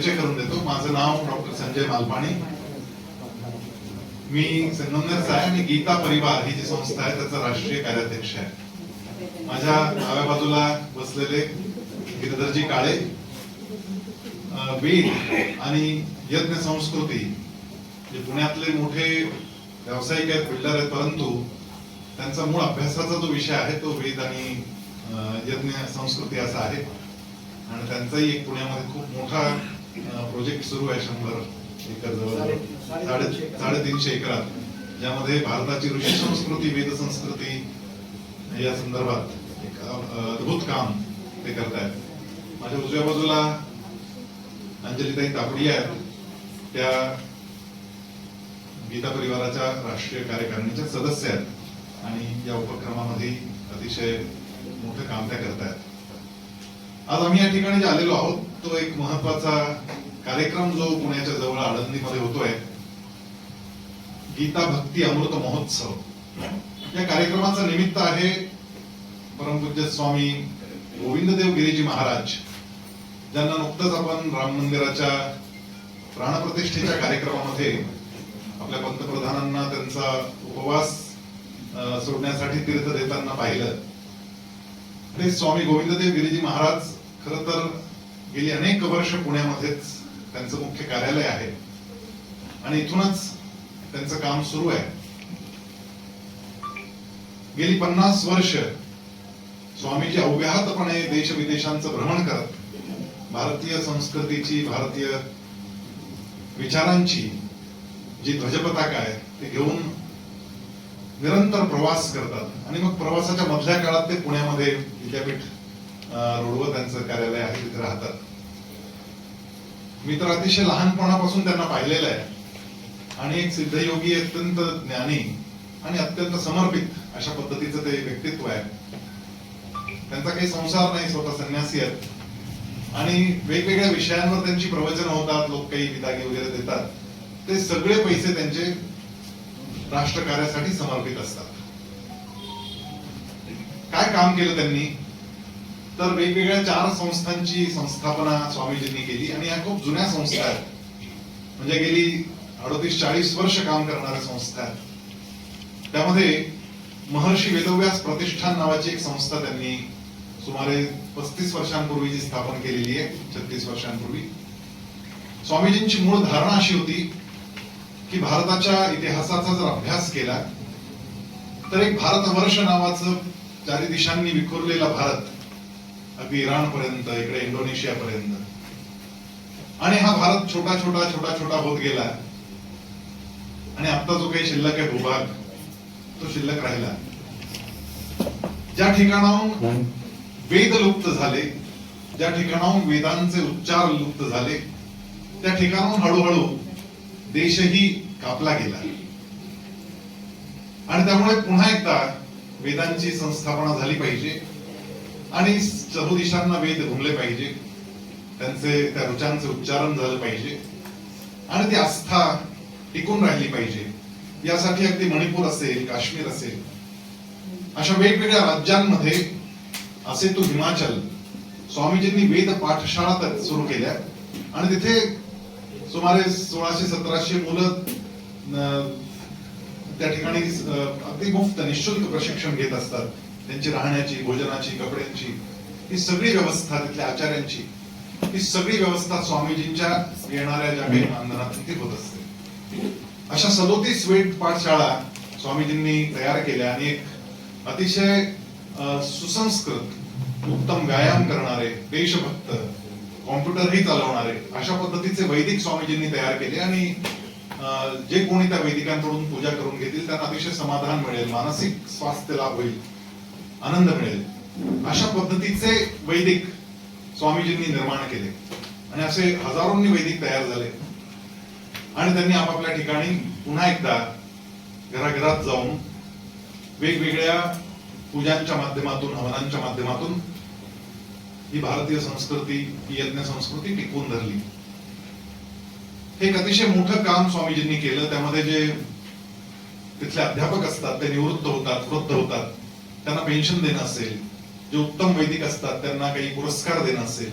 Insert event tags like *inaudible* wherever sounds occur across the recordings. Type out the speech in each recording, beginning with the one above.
परिचय करून देतो. माझं नाव डॉक्टर संजय मालपाणी. मी संगमनेरचा आहे मी गीता परिवार ही जी संस्था आहे त्याचा राष्ट्रीय कार्याध्यक्ष आहे. माझ्या डाव्या बाजूला बसलेले गिरधरजी काळे वेद आणि यज्ञ संस्कृती जे पुण्यातले मोठे व्यावसायिक आहेत बिल्डर आहेत परंतु त्यांचा मूळ अभ्यासाचा जो विषय आहे तो वेद आणि यज्ञ संस्कृती असा आहे. आणि त्यांचाही एक पुण्यामध्ये खूप मोठा प्रोजेक्ट सुरू आहे शंभर एकर जवळ साडे साडेतीनशे एकरात. ज्यामध्ये भारताची ऋषी संस्कृती वेद संस्कृती या संदर्भात एक अद्भुत काम ते करतायत. माझ्या उजव्या बाजूला अंजलीताई तापडी आहेत. त्या गीता परिवाराच्या राष्ट्रीय कार्यकारिणीच्या सदस्य आहेत. आणि या उपक्रमामध्ये अतिशय मोठं काम त्या करतायत. आज आम्ही या ठिकाणी जे आलेलो आहोत तो एक महत्त्वाचा कार्यक्रम जो पुण्याच्या जवळ आळंदीमध्ये होतोय गीता भक्ती अमृत महोत्सव. या कार्यक्रमाचं निमित्त आहे परमपूज्य स्वामी गोविंददेव गिरीजी महाराज ज्यांना नुकतंच आपण राम मंदिराच्या प्राणप्रतिष्ठेच्या कार्यक्रमामध्ये आपल्या पंतप्रधानांना त्यांचा उपवास सोडण्यासाठी तीर्थ देताना पाहिलं. ते स्वामी गोविंददेव गिरीजी महाराज खर तर गेली अनेक वर्ष पुण्यामध्येच त्यांचं मुख्य कार्यालय आहे. आणि इथूनच त्यांचं काम सुरू आहे. गेली पन्नास वर्ष स्वामीजी अव्याहतपणे देश विदेशांचं भ्रमण करत भारतीय संस्कृतीची भारतीय विचारांची जी ध्वजपताका आहे ते घेऊन निरंतर प्रवास करतात. आणि मग प्रवासाच्या मधल्या काळात ते पुण्यामध्ये विद्यापीठ रोडवर त्यांचं कार्यालय आहे तिथे राहतात. मी तर अतिशय लहानपणापासून त्यांना पाहिलेलं आहे. आणि एक सिद्धयोगी अत्यंत ज्ञानी आणि अत्यंत समर्पित अशा पद्धतीचं ते व्यक्तित्व आहे. त्यांचा काही संसार नाही स्वतः संन्यासी आहेत. आणि वेगवेगळ्या विषयांवर त्यांची प्रवचन होतात लोक काही विदागी वगैरे देतात. ते सगळे पैसे त्यांचे राष्ट्रकार्यासाठी समर्पित असतात. काय काम केलं त्यांनी? तर वेगवेगळ्या चार संस्थांची संस्थापना स्वामीजींनी केली आणि या खूप जुन्या संस्था आहेत. म्हणजे गेली अडतीस चाळीस वर्ष काम करणाऱ्या संस्था आहेत. त्यामध्ये महर्षी वेदव्यास प्रतिष्ठान नावाची एक संस्था त्यांनी सुमारे पस्तीस वर्षांपूर्वी जी स्थापन केलेली आहे छत्तीस वर्षांपूर्वी. स्वामीजींची मूळ धारणा अशी होती की भारताच्या इतिहासाचा जर अभ्यास केला तर एक भारतवर्ष नावाचं चारी दिशांनी विखुरलेला भारत अगदी इराण पर्यंत इकडे इंडोनेशिया पर्यंत आणि हा भारत छोटा छोटा छोटा छोटा होत गेला. आणि आता जो काही शिल्लक आहे भूभाग तो शिल्लक राहिला. ज्या ठिकाणाहून वेद लुप्त झाले ज्या ठिकाणाहून वेदांचे उच्चार लुप्त झाले त्या ठिकाणाहून हळूहळू देशही कापला गेला. आणि त्यामुळे पुन्हा एकदा वेदांची संस्थापना झाली पाहिजे. आणि चहुदिशांना वेद घुमले पाहिजे. त्यांचे त्या रुचांचे उच्चारण झालं पाहिजे. आणि ती आस्था टिकून राहिली पाहिजे. यासाठी अगदी मणिपूर असेल काश्मीर असेल अशा वेगवेगळ्या राज्यांमध्ये असे तो हिमाचल स्वामीजींनी वेद पाठशाळा सुरू केल्या. आणि तिथे सुमारे सोळाशे सतराशे मुलं अं, त्या ठिकाणी अगदी मुफ्त निशुल्क प्रशिक्षण घेत असतात. त्यांची राहण्याची भोजनाची कपड्यांची ही सगळी व्यवस्था तिथल्या आचार्यांची ही सगळी व्यवस्था स्वामीजींच्या येणाऱ्या ज्या काही मानधनातून ती होत असते. अशा सदोतीस वेट पाठशाळा स्वामीजींनी तयार केल्या आणि एक अतिशय सुसंस्कृत उत्तम व्यायाम करणारे देशभक्त कॉम्प्युटरही चालवणारे अशा पद्धतीचे वैदिक स्वामीजींनी तयार केले आणि जे कोणी त्या वैदिकांकडून पूजा करून घेतील त्यांना अतिशय समाधान मिळेल मानसिक स्वास्थ्य लाभ होईल. आनंद मिळेल. अशा पद्धतीचे वैदिक स्वामीजींनी निर्माण केले. आणि असे हजारोंनी वैदिक तयार झाले. आणि त्यांनी आपापल्या ठिकाणी पुन्हा एकदा घराघरात जाऊन वेगवेगळ्या पूजांच्या माध्यमातून हवनांच्या माध्यमातून ही भारतीय संस्कृती ही यज्ञ संस्कृती टिकवून धरली. हे एक अतिशय मोठं काम स्वामीजींनी केलं. त्यामध्ये जे तिथले अध्यापक असतात ते निवृत्त होतात वृद्ध होतात. त्यांना पेन्शन देणं असेल जे उत्तम वैदिक असतात त्यांना काही पुरस्कार देणं असेल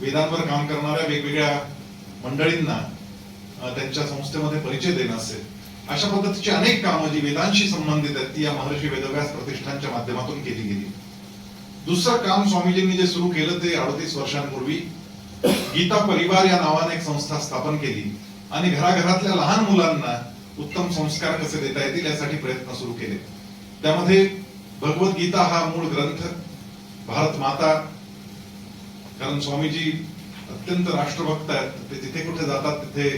वेदांवर काम करणाऱ्या वेगवेगळ्या मंडळींना त्यांच्या संस्थेमध्ये परिचय देणं असेल अशा पद्धतीची अनेक कामं जी वेदांशी संबंधित आहेत ती या महर्षी वेदव्यास प्रतिष्ठानच्या माध्यमातून केली गेली. दुसरं काम स्वामीजींनी जे सुरू केलं ते अडतीस वर्षांपूर्वी गीता परिवार या नावाने एक संस्था स्थापन केली आणि घराघरातल्या लहान मुलांना उत्तम संस्कार कसे देता येतील यासाठी प्रयत्न सुरू केले. त्यामध्ये भगवद्गीता हा मूळ ग्रंथ भारत माता कारण स्वामीजी अत्यंत राष्ट्रभक्त आहेत ते जिथे कुठे जातात तिथे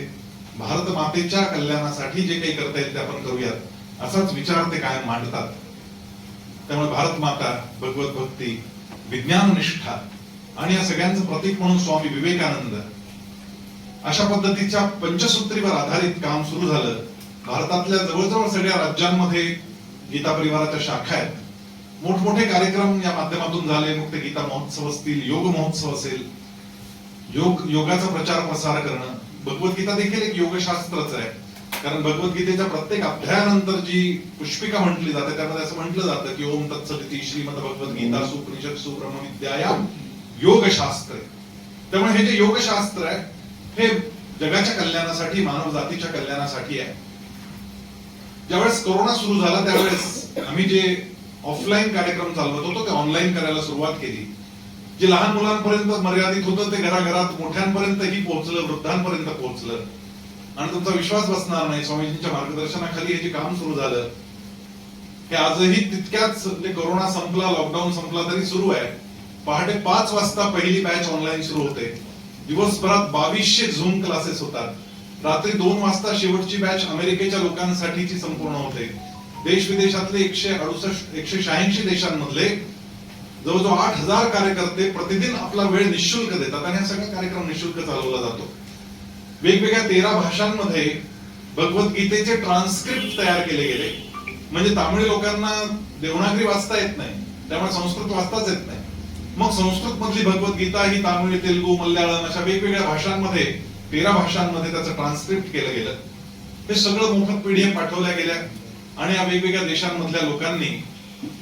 भारत मातेच्या कल्याणासाठी जे काही करता येईल ते आपण करूयात. असाच विचार ते कायम मांडतात. त्यामुळे भारत माता भगवत भक्ती विज्ञान निष्ठा आणि या सगळ्यांचं प्रतीक म्हणून स्वामी विवेकानंद अशा पद्धतीच्या पंचसूत्रीवर आधारित काम सुरू झालं. भारतातल्या जवळजवळ सगळ्या राज्यांमध्ये गीता परिवाराच्या शाखा आहेत. मोठमोठे कार्यक्रम या माध्यमातून झाले. मग ते गीता महोत्सव असतील योग महोत्सव असेल योग योगाचा प्रचार प्रसार करणं. भगवद्गीता देखील एक योगशास्त्रच आहे. कारण भगवद्गीतेच्या प्रत्येक अध्यायानंतर जी पुष्पिका म्हटली जाते त्यामध्ये असं म्हटलं जातं की ओम तत्सती श्रीमद भगवद्गीता सुपनिषद सुब्रह्मविद्या योगशास्त्र. त्यामुळे हे जे योगशास्त्र आहे हे जगाच्या कल्याणासाठी मानव जातीच्या कल्याणासाठी आहे. ज्यावेळेस कोरोना सुरू झाला त्यावेळेस आम्ही जे ऑफलाईन कार्यक्रम चालवत होतो ते ऑनलाईन करायला सुरुवात केली. जे लहान मुलांपर्यंत मर्यादित होतं ते घराघरात मोठ्यांपर्यंतही पोहोचलं वृद्धांपर्यंत पोहोचलं. आणि तुमचा विश्वास बसणार नाही स्वामीजींच्या मार्गदर्शनाखाली हे जे काम सुरू झालं हे आजही तितक्याच म्हणजे कोरोना संपला लॉकडाऊन संपला तरी सुरू आहे. पहाटे पाच वाजता पहिली बॅच ऑनलाईन सुरू होते. दिवसभरात बावीसशे झूम क्लासेस होतात. रात्री दोन वाजता शेवटची बॅच अमेरिकेच्या लोकांसाठीची संपूर्ण होते. देश विदेशातले एकशे अडुसष्ट एकशे शहाऐंशी देशांमधले जवळजवळ आठ हजार कार्यकर्ते प्रतिदिन आपला वेळ निशुल्क देतात आणि हा सगळा कार्यक्रम निशुल्क चालवला जातो. वेगवेगळ्या तेरा भाषांमध्ये भगवद्गीतेचे ट्रान्स्क्रिप्ट तयार केले गेले. म्हणजे तामिळ लोकांना देवनागरी वाचता येत नाही त्यामुळे संस्कृत वाचताच येत नाही. मग संस्कृत मधली भगवद्गीता ही तामिळ तेलुगू मल्याळम अशा वेगवेगळ्या भाषांमध्ये तेरा भाषांमध्ये त्याचं ट्रान्स्क्रिप्ट केलं गेलं. हे सगळं मोफत पीडीएफ पाठवल्या गेल्या. आणि या वेगवेगळ्या देशांमधल्या लोकांनी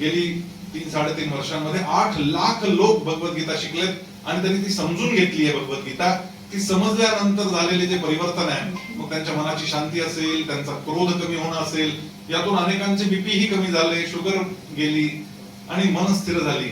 गेली तीन साडेतीन वर्षांमध्ये आठ लाख लोक भगवद्गीता शिकलेत आणि त्यांनी ती समजून घेतली आहे भगवद्गीता. ती समजल्यानंतर झालेले जे परिवर्तन आहे मग त्यांच्या मनाची शांती असेल त्यांचा क्रोध कमी होणं असेल यातून अनेकांचे बीपी ही कमी झाले शुगर गेली आणि मन स्थिर झाली.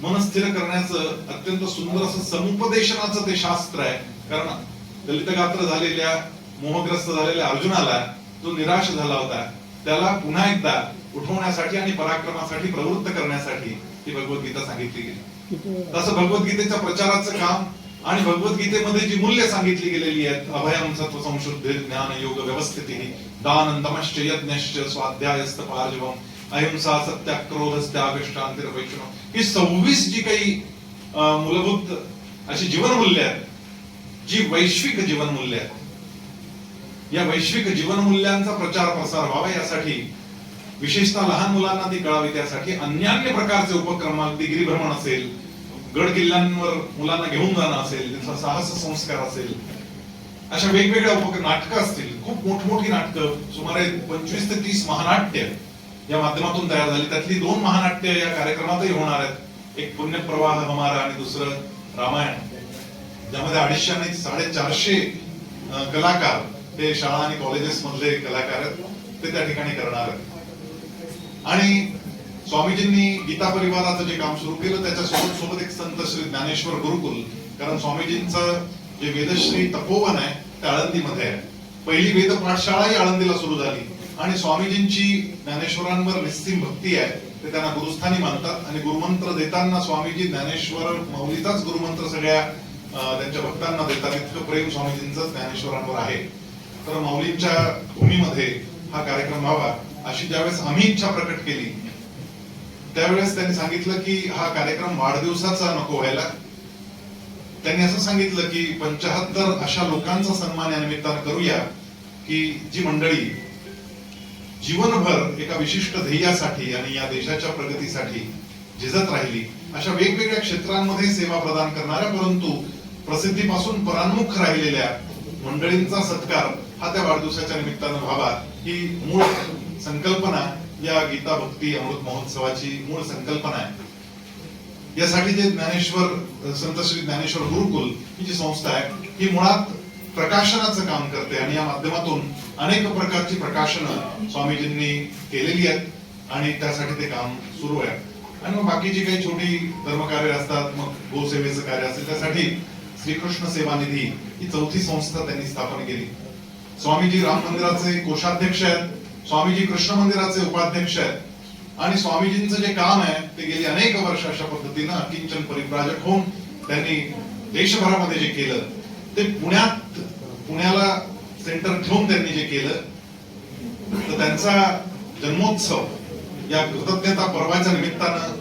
मन स्थिर करण्याचं अत्यंत सुंदर असं समुपदेशनाचं ते शास्त्र आहे. कारण दलितगात्र झालेल्या मोहग्रस्त झालेल्या अर्जुनाला तो निराश झाला होता. त्याला पुन्हा एकदा उठवण्यासाठी आणि पराक्रमासाठी प्रवृत्त करण्यासाठी ही भगवद्गीता सांगितली गेली. तसं भगवद्गीतेच्या प्रचाराचं काम आणि भगवद्गीतेमध्ये जी मूल्य सांगितली गेलेली आहेत अभयम सत्व संशुद्धी ज्ञान योग व्यवस्थिती दानंदमश्च यज्ञश्च स्वाध्यायस्त पार्जवम अहिंसा सत्याक्रोध त्याग शांती ही सव्वीस जी काही मूलभूत अशी जीवनमूल्य आहेत जी वैश्विक जीवनमूल्य आहेत या वैश्विक जीवनमूल्यांचा प्रचार प्रसार व्हावा यासाठी विशेषतः लहान मुलांना ती कळावी त्यासाठी अन्यान्य प्रकारचे उपक्रम अगदी भ्रमण असेल गड किल्ल्यांवर मुलांना घेऊन जाणं असेल तिथला साहस संस्कार असेल अशा वेगवेगळ्या उपक्रम नाटकं असतील खूप मोठमोठी नाटकं सुमारे पंचवीस ते तीस महानाट्य या माध्यमातून तयार झाली. त्यातली दोन महानाट्य या कार्यक्रमातही होणार आहेत. एक पुण्यप्रवाह हमारा आणि दुसरं रामायण. ज्यामध्ये अडीचशे आणि साडेचारशे कलाकार ते शाळा आणि कॉलेजेस मधले कलाकार आहेत ते त्या ठिकाणी करणार आहेत. आणि स्वामीजींनी गीता परिवाराचं जे काम सुरू केलं त्याच्या सोबत सोबत एक संत श्री ज्ञानेश्वर गुरुकुल कारण स्वामीजींचं जे वेदश्री तपोवन आहे ते आळंदीमध्ये आहे. पहिली वेद पाठशाळाही आळंदीला सुरू झाली. आणि स्वामीजींची ज्ञानेश्वरांवर निस्सीम भक्ती आहे ते त्यांना गुरुस्थानी मानतात. आणि गुरुमंत्र देताना स्वामीजी ज्ञानेश्वर माऊलीचाच गुरुमंत्र सगळ्या त्यांच्या भक्तांना देतात. इतकं प्रेम स्वामीजींचं ज्ञानेश्वरांवर आहे. तर माऊलींच्या भूमीमध्ये हा कार्यक्रम व्हावा अशी ज्यावेळेस आम्ही इच्छा प्रकट केली त्यावेळेस त्यांनी सांगितलं की हा कार्यक्रम वाढदिवसाचा नको व्हायला. त्यांनी असं सांगितलं की पंचाहत्तर अशा लोकांचा सन्मान या निमित्तानं करूया की जी मंडळी जीवनभर एका विशिष्ट ध्येयासाठी आणि या देशाच्या प्रगतीसाठी झिजत राहिली अशा वेगवेगळ्या क्षेत्रांमध्ये सेवा प्रदान करणाऱ्या परंतु प्रसिद्धीपासून परान्मुख राहिलेल्या मंडळींचा सत्कार हा त्या वाढदिवसाच्या निमित्तानं व्हावा ही मूळ संकल्पना या गीता भक्ती अमृत महोत्सवाची मूळ संकल्पना आहे. यासाठी जे ज्ञानेश्वर संत श्री ज्ञानेश्वर गुरुकुल ही जी संस्था आहे ही मुळात प्रकाशनाचं काम करते आणि या माध्यमातून अनेक प्रकारची प्रकाशनं स्वामीजींनी केलेली आहेत आणि त्यासाठी ते काम सुरू आहे. आणि मग बाकीची काही छोटी धर्मकार्य असतात मग गोसेवेचं कार्य असेल त्यासाठी श्रीकृष्ण सेवा निधी ही चौथी संस्था त्यांनी स्थापन केली. स्वामीजी राम मंदिराचे कोषाध्यक्ष आहेत स्वामीजी कृष्ण मंदिराचे उपाध्यक्ष आहेत. आणि स्वामीजींचं जे काम आहे ते गेली अनेक वर्ष अशा पद्धतीनं अकिंचन परिप्राजक होऊन त्यांनी देशभरामध्ये जे केलं ते पुण्यात पुण्याला सेंटर ठेवून त्यांनी जे केलं तर त्यांचा जन्मोत्सव या कृतज्ञता पर्वाच्या निमित्तानं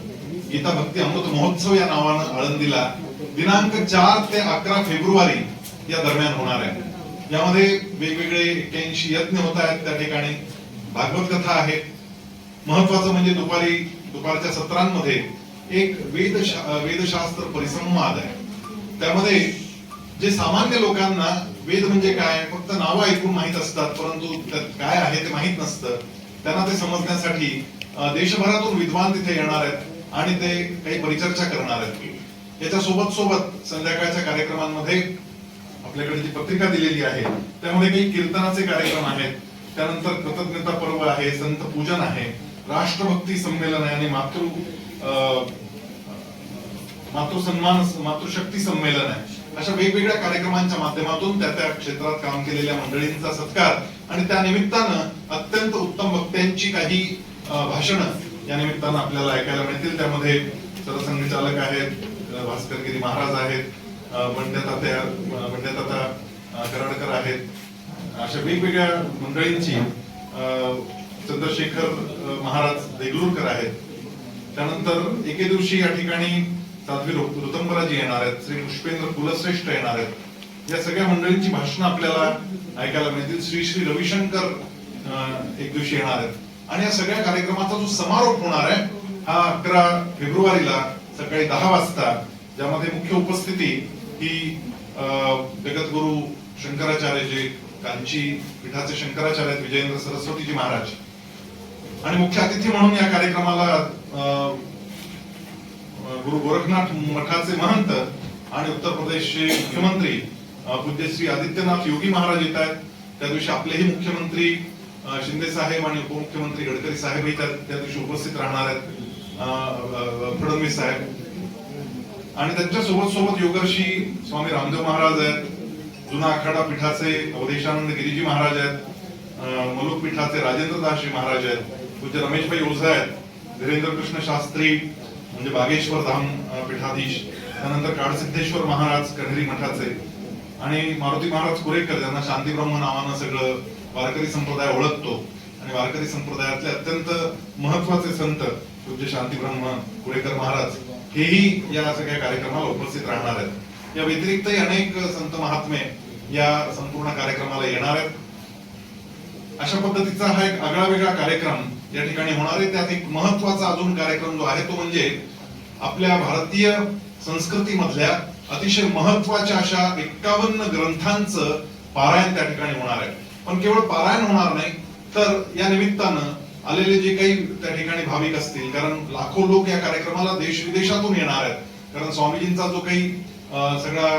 गीता भक्ती अमृत महोत्सव या नावानं आळंदीला दिनांक चार ते अकरा फेब्रुवारी या दरम्यान होणार आहे. यामध्ये वेगवेगळे एक्क्याऐंशी यज्ञ होत आहेत त्या ठिकाणी. भागवत कथा आहेत महत्वाचं म्हणजे दुपारी दुपारच्या सत्रांमध्ये एक वेद वेदशास्त्र परिसंवाद आहे. त्यामध्ये जे सामान्य लोकांना वेद म्हणजे काय फक्त नावं ऐकून माहीत असतात परंतु त्यात काय आहे ते माहीत नसतं. त्यांना ते समजण्यासाठी देशभरातून विद्वान तिथे येणार आहेत आणि ते काही परिचर्चा करणार आहेत. याच्या सोबत सोबत संध्याकाळच्या कार्यक्रमांमध्ये आपल्याकडे जी पत्रिका दिलेली आहे त्यामध्ये काही कीर्तनाचे कार्यक्रम आहेत. त्यानंतर कृतज्ञता पर्व आहे संत पूजन आहे राष्ट्रभक्ती संमेलन आहे आणि मातृ मातृसन्मान मातृशक्ती संमेलन आहे. अशा वेगवेगळ्या कार्यक्रमांच्या माध्यमातून त्या त्या क्षेत्रात काम केलेल्या मंडळींचा सत्कार आणि त्या निमित्तानं अत्यंत उत्तम वक्त्यांची काही भाषणं या निमित्तानं आपल्याला ऐकायला मिळतील. त्यामध्ये सरसंघचालक आहेत अं, भास्करगिरी महाराज आहेत अं, बंड्यातात्या अं, बंड्याताता कराडकर आहेत. अशा वेगवेगळ्या मंडळींची चंद्रशेखर महाराज देगलूरकर आहेत. त्यानंतर एके दिवशी या ठिकाणी साध्वी ऋतंबराजी येणार आहेत श्री पुष्पेंद्र कुलश्रेष्ठ येणार आहेत. या सगळ्या मंडळींची भाषणं आपल्याला ऐकायला मिळतील. श्री श्री रविशंकर एक दिवशी येणार आहेत. आणि या सगळ्या कार्यक्रमाचा जो समारोप होणार आहे हा अकरा फेब्रुवारीला सकाळी दहा वाजता ज्यामध्ये मुख्य उपस्थिती ही जगद्गुरु शंकराचार्य जे कांची पीठाचे शंकराचार्य विजयेंद्र सरस्वतीजी महाराज. आणि मुख्य अतिथी म्हणून या कार्यक्रमाला गुरु गोरखनाथ मठाचे महंत आणि उत्तर प्रदेशचे मुख्यमंत्री पूज्य श्री आदित्यनाथ योगी महाराज येत आहेत. त्या दिवशी आपलेही मुख्यमंत्री शिंदे साहेब आणि उपमुख्यमंत्री गडकरी साहेब त्या त्या दिवशी उपस्थित राहणार आहेत फडणवीस साहेब. आणि त्यांच्यासोबत सोबत योगर्षी स्वामी रामदेव महाराज आहेत जुना आखाडा पीठाचे अवधेशानंद गिरीजी महाराज आहेत मलुक पीठाचे राजेंद्र दासजी महाराज आहेत पूज्य रमेशभाई ओझा आहेत धीरेंद्र कृष्ण शास्त्री म्हणजे बागेश्वर धाम पीठाधीश त्यानंतर काळसिद्धेश्वर महाराज कन्हेरी मठाचे आणि मारुती महाराज कुरेकर ज्यांना शांतीब्रह्म नावानं सगळं वारकरी संप्रदाय ओळखतो आणि वारकरी संप्रदायातले अत्यंत महत्त्वाचे संत पूज्य शांतीब्रह्म कुरेकर महाराज. हेही या सगळ्या कार्यक्रमाला उपस्थित राहणार आहेत. या व्यतिरिक्तही अनेक संत महात्मे या संपूर्ण कार्यक्रमाला येणार आहेत. अशा पद्धतीचा हा एक आगळा वेगळा कार्यक्रम या ठिकाणी होणार आहे. त्यात एक महत्त्वाचा अजून कार्यक्रम जो आहे तो म्हणजे आपल्या भारतीय संस्कृतीमधल्या अतिशय महत्त्वाच्या अशा एक्कावन्न ग्रंथांचं पारायण त्या ठिकाणी होणार आहे. पण केवळ पारायण होणार नाही तर या निमित्तानं आलेले जे काही त्या ठिकाणी भाविक असतील कारण लाखो लोक या कार्यक्रमाला देश विदेशातून येणार आहेत. कारण स्वामीजींचा जो काही सगळा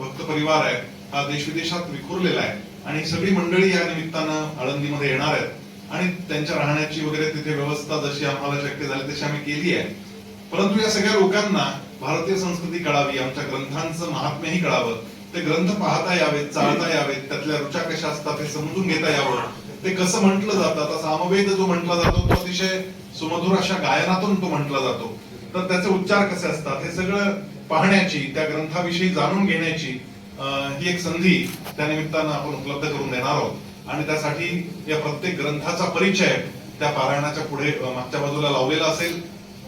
भक्त परिवार आहे हा देश विदेशात विखुरलेला आहे. आणि सगळी मंडळी या निमित्तानं आळंदीमध्ये येणार आहेत. आणि त्यांच्या राहण्याची वगैरे तिथे व्यवस्था जशी आम्हाला शक्य झाली तशी आम्ही केली आहे. परंतु या सगळ्या लोकांना भारतीय संस्कृती कळावी आमच्या ग्रंथांचं महात्म्यही कळावं. ते ग्रंथ पाहता यावेत चालता यावेत त्यातल्या रुचा कशा असतात हे समजून घेता यावं. ते कसं म्हटलं जातं? आता सामवेद जो म्हटला जातो तो अतिशय सुमधुर अशा गायनातून तो म्हटला जातो. तर त्याचे उच्चार कसे असतात? हे सगळं पाहण्याची त्या ग्रंथाविषयी जाणून घेण्याची ही एक संधी त्या निमित्तानं आपण उपलब्ध करून देणार आहोत. आणि त्यासाठी या प्रत्येक ग्रंथाचा परिचय त्या पारायणाच्या पुढे मागच्या बाजूला लावलेला असेल.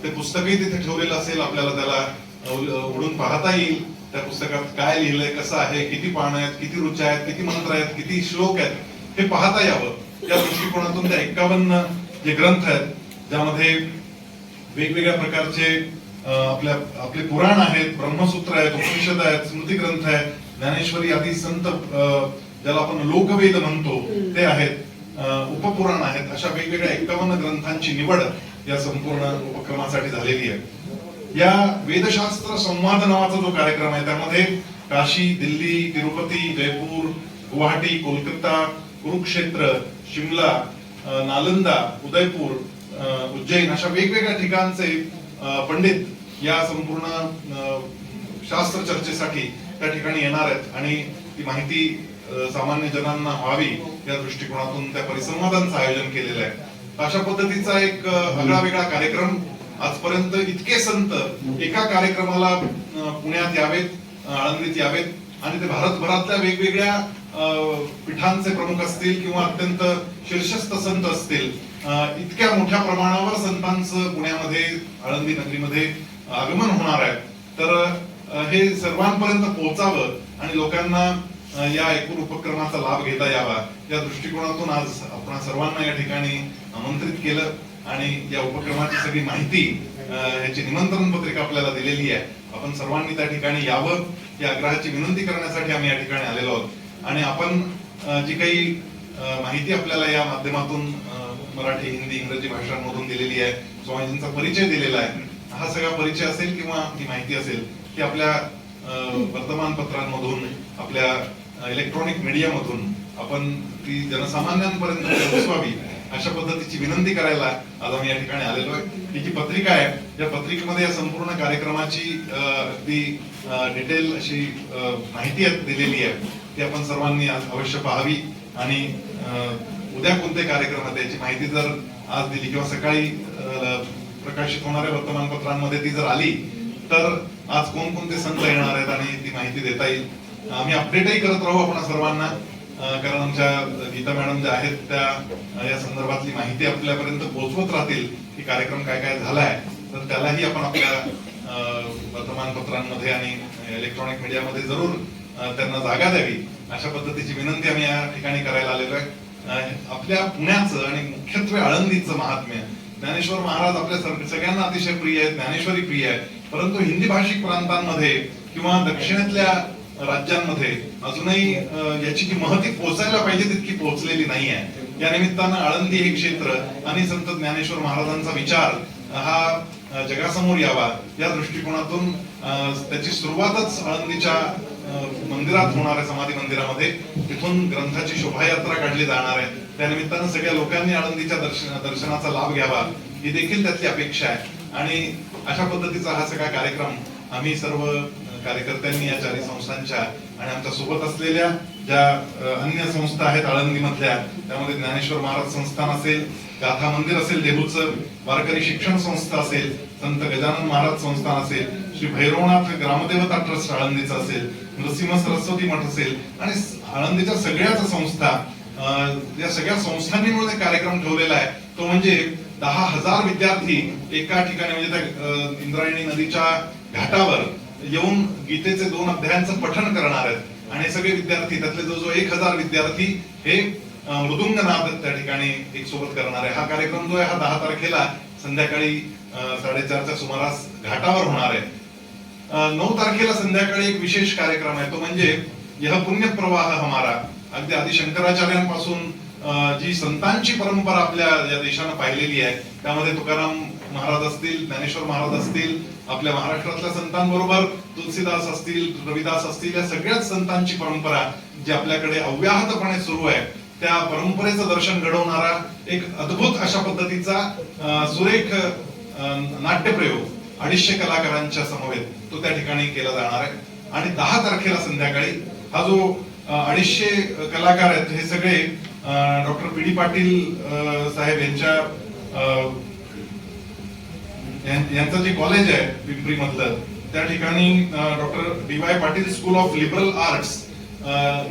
ते पुस्तकही तिथे ठेवलेलं असेल. आपल्याला त्याला उडून पाहता येईल. त्या पुस्तकात काय लिहिलंय कसं आहे किती पानं आहेत किती रुचा आहेत किती मंत्र आहेत किती श्लोक आहेत हे पाहता यावं. या दृष्टिकोनातून त्या एक्कावन्न जे ग्रंथ आहेत ज्यामध्ये वेगवेगळ्या प्रकारचे आपल्या आपले पुराण आहेत ब्रह्मसूत्र आहेत उपनिषद आहेत स्मृती ग्रंथ आहेत ज्ञानेश्वरी आदी संत ज्याला आपण लोकवेद म्हणतो ते आहेत उपपुराण आहेत अशा वेगवेगळ्या एकावन्न ग्रंथांची निवड या संपूर्ण उपक्रमासाठी झालेली आहे. या वेदशास्त्र संवाद नावाचा जो कार्यक्रम आहे त्यामध्ये काशी दिल्ली तिरुपती जयपूर गुवाहाटी कोलकाता कुरुक्षेत्र शिमला नालंदा उदयपूर उज्जैन अशा वेगवेगळ्या ठिकाणचे पंडित या संपूर्ण शास्त्र चर्चेसाठी त्या ठिकाणी येणार आहेत. आणि ती माहिती सामान्य जनांना व्हावी या दृष्टिकोनातून त्या परिसंवादांचं आयोजन केलेलं आहे. अशा पद्धतीचा एक अं, आगळा वेगळा कार्यक्रम आजपर्यंत इतके संत एका कार्यक्रमाला पुण्यात यावेत आळंदीत यावेत आणि ते भारतभरातल्या वेगवेगळ्या पीठांचे प्रमुख असतील किंवा अत्यंत शीर्षस्थ संत असतील इतक्या मोठ्या प्रमाणावर संतांचं पुण्यामध्ये आळंदी नगरीमध्ये आगमन होणार आहे. तर हे सर्वांपर्यंत पोहोचावं आणि लोकांना या एकूण उपक्रमाचा लाभ घेता यावा या दृष्टिकोनातून आज आपण सर्वांना या ठिकाणी आमंत्रित केलं आणि या उपक्रमाची सगळी माहिती याची ह्याची निमंत्रण पत्रिका आपल्याला दिलेली आहे. आपण सर्वांनी त्या ठिकाणी यावं या आग्रहाची विनंती करण्यासाठी आम्ही या ठिकाणी आलेलो आहोत. आणि आपण जी काही माहिती आपल्याला या माध्यमातून मराठी हिंदी इंग्रजी भाषांमधून दिलेली आहे स्वामीजींचा परिचय दिलेला आहे हा सगळा परिचय असेल किंवा ही माहिती असेल ती आपल्या अं, वर्तमानपत्रांमधून आपल्या इलेक्ट्रॉनिक मीडियामधून आपण ती जनसामान्यांपर्यंत पोहोचवावी अशा पद्धतीची विनंती करायला आज आम्ही या ठिकाणी आलेलो आहे. ही जी पत्रिका आहे या पत्रिकेमध्ये या संपूर्ण कार्यक्रमाची अं, अगदी डिटेल अशी माहिती दिलेली आहे. ती आपण सर्वांनी आज अवश्य पाहावी आणि उद्या कोणते कार्यक्रम आहेत याची माहिती जर आज दिली किंवा सकाळी प्रकाशित होणाऱ्या वर्तमानपत्रांमध्ये ती जर आली तर आज कोणकोणते संत येणार आहेत आणि ती माहिती देता येईल. आम्ही अपडेटही करत राहू आपण सर्वांना कारण आमच्या गीता मॅडम ज्या आहेत त्या या संदर्भातली माहिती आपल्यापर्यंत पोहोचवत राहतील की कार्यक्रम काय काय झालाय तर त्यालाही आपण आपल्या वर्तमानपत्रांमध्ये आणि इलेक्ट्रॉनिक मीडियामध्ये जरूर त्यांना जागा द्यावी. अशा पद्धतीची विनंती आम्ही या ठिकाणी करायला आलेलो आहे. आपल्या पुण्याचं आणि मुख्यत्वे आळंदीचं महात्म्य ज्ञानेश्वर महाराज आपल्या सगळ्यांना अतिशय प्रिय आहेत ज्ञानेश्वरी प्रिय आहे परंतु हिंदी भाषिक प्रांतांमध्ये किंवा दक्षिणेतल्या राज्यांमध्ये अजूनही अं, याची जी महती पोहोचायला पाहिजे तितकी पोहोचलेली नाही आहे. या निमित्तानं आळंदी हे क्षेत्र आणि संत ज्ञानेश्वर महाराजांचा विचार हा जगासमोर यावा. या दृष्टिकोनातून अं, त्याची सुरुवातच आळंदीच्या मंदिरात होणार आहे समाधी मंदिरामध्ये तिथून ग्रंथाची शोभायात्रा काढली जाणार आहे. त्या निमित्तानं सगळ्या लोकांनी आळंदीच्या दर्शन दर्शनाचा लाभ घ्यावा. ही देखील त्यातली अपेक्षा आहे. आणि अशा पद्धतीचा हा सगळा कार्यक्रम आम्ही सर्व कार्यकर्त्यांनी या चारी संस्थांच्या आणि आमच्यासोबत असलेल्या ज्या अन्य संस्था आहेत आळंदी मधल्या त्यामध्ये ज्ञानेश्वर महाराज संस्थान असेल गाथा मंदिर असेल देहूचं वारकरी शिक्षण संस्था असेल संत गजानन महाराज संस्थान असेल श्री भैरवनाथ ग्रामदेवता ट्रस्ट आळंदीचं असेल नृसिंह सरस्वती मठ असेल आणि स- आळंदीच्या सगळ्याच संस्था या सगळ्या संस्थांनी मिळून एक कार्यक्रम ठेवलेला आहे. तो म्हणजे दहा हजार विद्यार्थी एका ठिकाणी म्हणजे त्या इंद्रायणी नदीच्या घाटावर येऊन गीतेचे दोन अध्यायांचं पठण करणार आहेत. आणि सगळे विद्यार्थी त्यातले जो जो एक हजार विद्यार्थी हे मृदुंग नाद त्या ठिकाणी एक सोबत करणार आहे. हा कार्यक्रम जो आहे हा दहा तारखेला संध्याकाळी साडेचारच्या सुमारास घाटावर होणार आहे. नऊ तारखेला संध्याकाळी एक विशेष कार्यक्रम आहे. तो म्हणजे यह पुण्य प्रवाह हमारा. अगदी आधी शंकराचार्यांपासून जी संतांची परंपरा आपल्या या देशानं पाहिलेली आहे त्यामध्ये तुकाराम महाराज असतील ज्ञानेश्वर महाराज असतील आपल्या महाराष्ट्रातल्या संतांबरोबर तुलसीदास असतील रविदास असतील या सगळ्याच संतांची परंपरा जी आपल्याकडे अव्याहतपणे सुरू आहे त्या परंपरेचं दर्शन घडवणारा एक अद्भुत अशा पद्धतीचा सुरेख नाट्यप्रयोग अडीचशे कलाकारांच्या समवेत. तो त्या ठिकाणी केला जाणार आहे. आणि दहा तारखेला संध्याकाळी हा जो अडीचशे कलाकार आहेत हे सगळे doctor P D Patil saheb यांच्या अं, यांचं जे कॉलेज आहे पिंपरी मधलं त्या ठिकाणी doctor D Y Patil school of liberal arts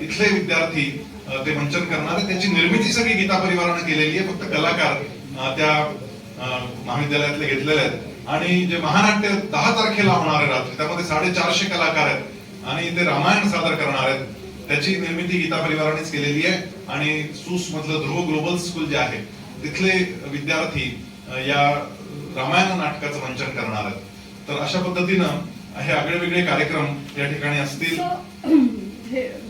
इथले विद्यार्थी ते मंचन करणार आहे त्याची निर्मिती सगळी गीता परिवारानं केलेली आहे. फक्त कलाकार त्या महाविद्यालयातले घेतलेले आहेत. आणि जे महानाट्य दहा तारखेला होणार आहे रात्री त्यामध्ये साडेचारशे कलाकार आहेत आणि ते रामायण सादर करणार आहेत. त्याची निर्मिती गीता परिवारानेच केलेली आहे आणि सूस मधलं ध्रुव ग्लोबल स्कूल जे आहे तिथले विद्यार्थी या रामायण नाटकाचं मंचन करणार आहेत. तर अशा पद्धतीनं हे आगळे वेगळे कार्यक्रम या ठिकाणी असतील. *clears throat*